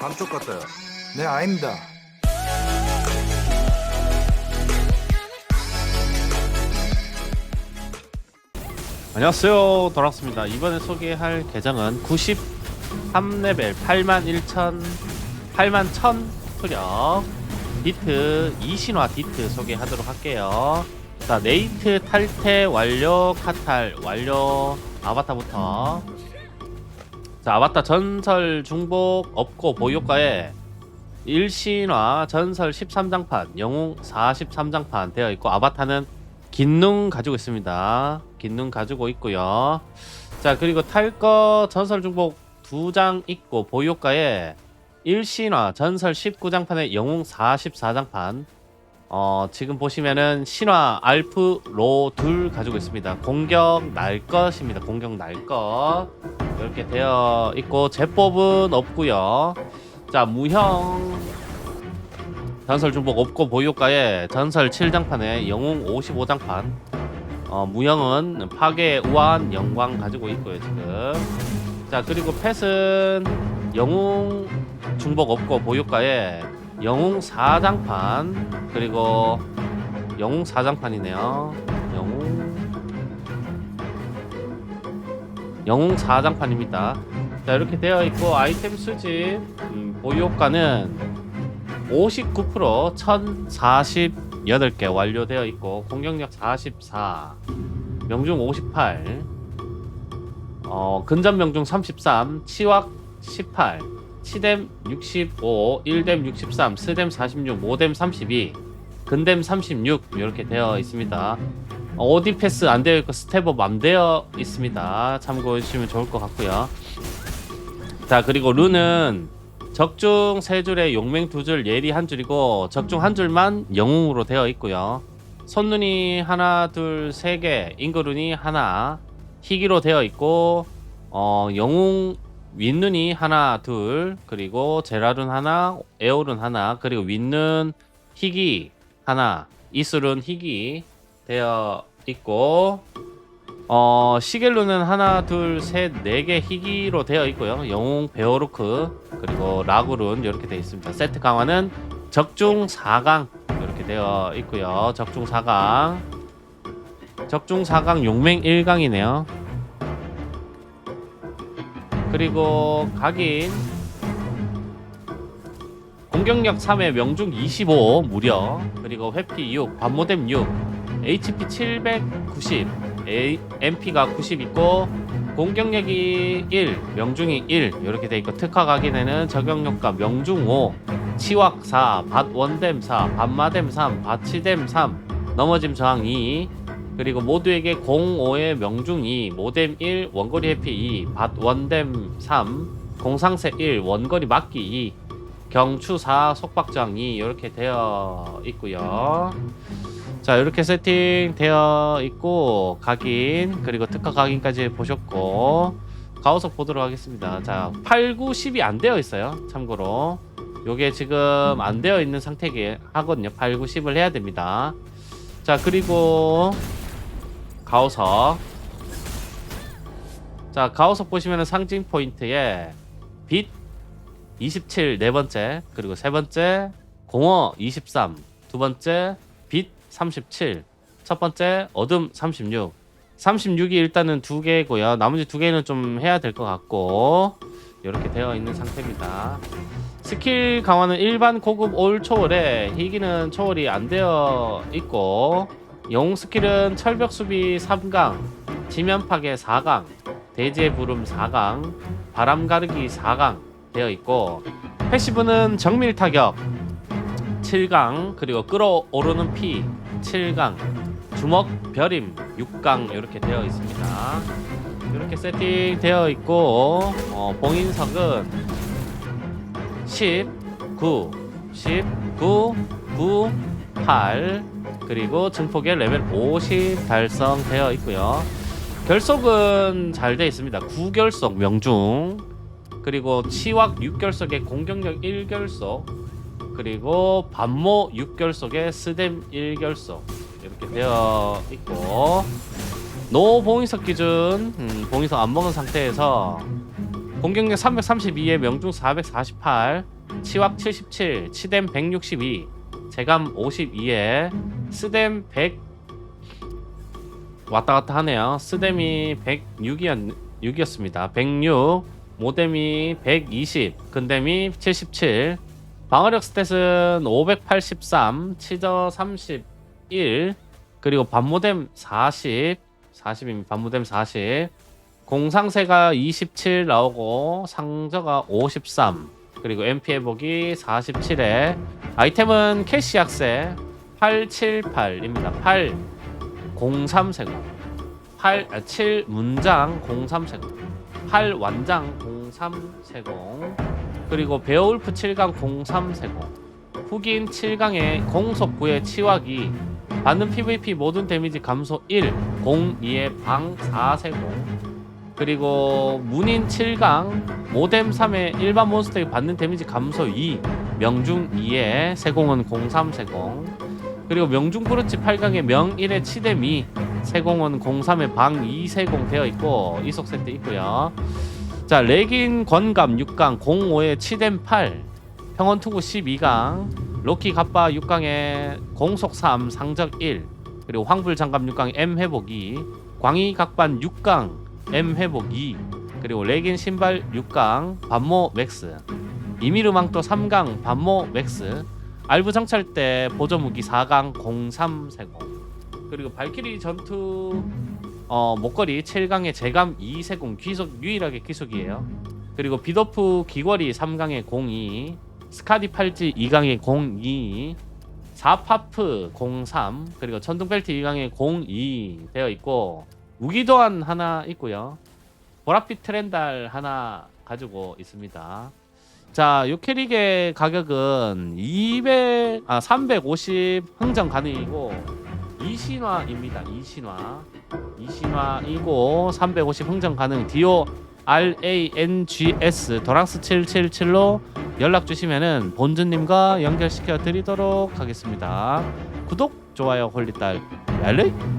감쪽 같아요. 네, 아닙니다. 안녕하세요. 돌아왔습니다. 이번에 소개할 계정은 93레벨 81,000 81,000 투력. 디트 이신화 디트 소개하도록 할게요. 자 네이트 탈퇴 완료 카탈 완료 아바타부터 자 아바타 전설 중복 없고 보유가에 일신화 전설 13장판 영웅 43장판 되어 있고 아바타는 긴 눈 가지고 있습니다. 긴 눈 가지고 있고요. 자 그리고 탈거 전설 중복 두장 있고 보유가에 일신화 전설 19장판에 영웅 44장판 어 지금 보시면은 신화 알프 로 둘 가지고 있습니다. 공격 날 것입니다. 공격 날 것. 이렇게 되어 있고 제법은 없고요. 자 무형. 전설 중복 없고 보유가에 전설 7장판에 영웅 55장판. 어, 무형은 파괴 우한 영광 가지고 있고요 지금. 자 그리고 펫은 영웅 중복 없고 보유가에 영웅 4장판 그리고 영웅 4장판이네요. 영웅 영웅 4장판입니다. 자 이렇게 되어 있고 아이템 수집 음, 보유가는 59% 1048개 완료되어 있고 공격력 44 명중 58 어, 근접 명중 33 치확 18 치뎀 65 1뎀 63 스뎀 46 모뎀 32 근뎀 36 이렇게 되어 있습니다 어, 오디 패스 안 되어 있고 스텝업 안 되어 있습니다 참고해 주시면 좋을 것 같고요 자 그리고 룬은 적중 세 줄에 용맹 두 줄, 예리 한 줄이고 적중 한 줄만 영웅으로 되어 있고요. 손눈이 하나, 둘, 세 개, 인거룬이 하나, 희귀로 되어 있고 어, 영웅 윗눈이 하나, 둘, 그리고 제라룬 하나, 에오룬 하나, 그리고 윗눈 희귀 하나, 이슬은 희귀 되어 있고 어 시겔루는 하나 둘셋네 개 희귀로 되어 있고요. 영웅 베어루크 그리고 라구룬 이렇게 되어 있습니다. 세트 강화는 적중 4강 이렇게 되어 있고요. 적중 4강. 적중 4강 용맹 1강이네요. 그리고 각인 공격력 3에 명중 25 무려. 그리고 회피 6 반모뎀 6 HP 790 A, MP가 90 있고 공격력이 1 명중이 1 이렇게 돼 있고 특화 각인에는 적용력과 명중 5 치확 4 밭원뎀 4 반마뎀 3 바치뎀 3 넘어짐 저항 2 그리고 모두에게 05의 명중 2 모뎀 1 원거리 회피 2 밭원뎀 3 공상세 1 원거리 막기 2 경추 4 속박저항 2 이렇게 되어 있고요 자 이렇게 세팅되어 있고 각인 그리고 특화 각인까지 보셨고 가오석 보도록 하겠습니다. 자 8, 9, 10이 안 되어 있어요 참고로. 요게 지금 안 되어 있는 상태게 하거든요. 8, 9, 10을 해야 됩니다. 자 그리고 가오석. 자 가오석 보시면은 상징 포인트에 빛 27 네 번째 그리고 세 번째 공허 23 두 번째 빛 37. 첫 번째 어둠 36. 36이 일단은 두 개고요. 나머지 두 개는 좀 해야 될 것 같고 이렇게 되어 있는 상태입니다. 스킬 강화는 일반 고급 올 초월에 희귀는 초월이 안 되어 있고 영웅 스킬은 철벽 수비 3강, 지면 파괴 4강, 대지의 부름 4강, 바람 가르기 4강 되어 있고 패시브는 정밀 타격 7강 그리고 끌어오르는 피 7강 주먹 별임 6강 이렇게 되어 있습니다. 이렇게 세팅되어 있고 어, 봉인석은 19 19 9 8 그리고 증폭의 레벨 50 달성되어 있고요. 결속은 잘 되어 있습니다. 9결속 명중 그리고 치확 6결속의 공격력 1결속 그리고 반모 6결속에 스뎀 1결속. 이렇게 되어 있고. 노 봉인석 기준 음, 봉인석 안 먹은 상태에서 공격력 332에 명중 448 치확 77 치댐 162 재감 52에 스댐 100 왔다 갔다 하네요. 스댐이 106이었, 6이었습니다. 106 모뎀이 120 근댐이 77 방어력 스탯은 583 치저 31 그리고 반모뎀 40 40입니다. 반모뎀 40 공상세가 27 나오고 상저가 53 그리고 MP 회복이 47에. 아이템은 캐시 약세 878입니다. 8 03세고 8 아, 7 문장 03세고 8 완장 03세공 그리고 베어울프 7강 03세공 흑인 7강의 공속 9의 치와기 받는 PVP 모든 데미지 감소 1 02의 방 4세공. 그리고 문인 7강 모뎀 3의 일반 몬스터에 받는 데미지 감소 2 명중 2의 세공은 03 세공. 그리고 명중 브루치 8강의 명 1의 치뎀 2 세공은 03의 방 2 세공 되어 있고 이속 세트 있고요 자 레긴 권감 6강 05의 치뎀 8 평원 투구 12강 로키 갑바 6강에 공속 3 상적 1 그리고 황불 장갑 6강 M 회복 2 광희 각반 6강 M 회복 2 그리고 레긴 신발 6강 반모 맥스 이미르 망토 3강 반모 맥스 알부 정찰 때 보조 무기 4강 03세공. 그리고 발키리 전투 어, 목걸이 7강의 재감 2세공 귀속 유일하게 귀속이에요 그리고 비도프 귀걸이 3강의 02 스카디 팔찌 2강의 02 사파프 03 그리고 천둥 벨트 2강의 02 되어 있고 무기도안 하나 있고요 보라빛 트렌달 하나 가지고 있습니다 자, 요 캐릭의 가격은 200, 아, 350 흥정 가능이고, 이신화입니다. 이신화. 이신화이고, 350 흥정 가능. 디오 RANGS 도랑스 777로 연락 주시면은 본주님과 연결시켜 드리도록 하겠습니다. 구독, 좋아요, 홀리딸, 알림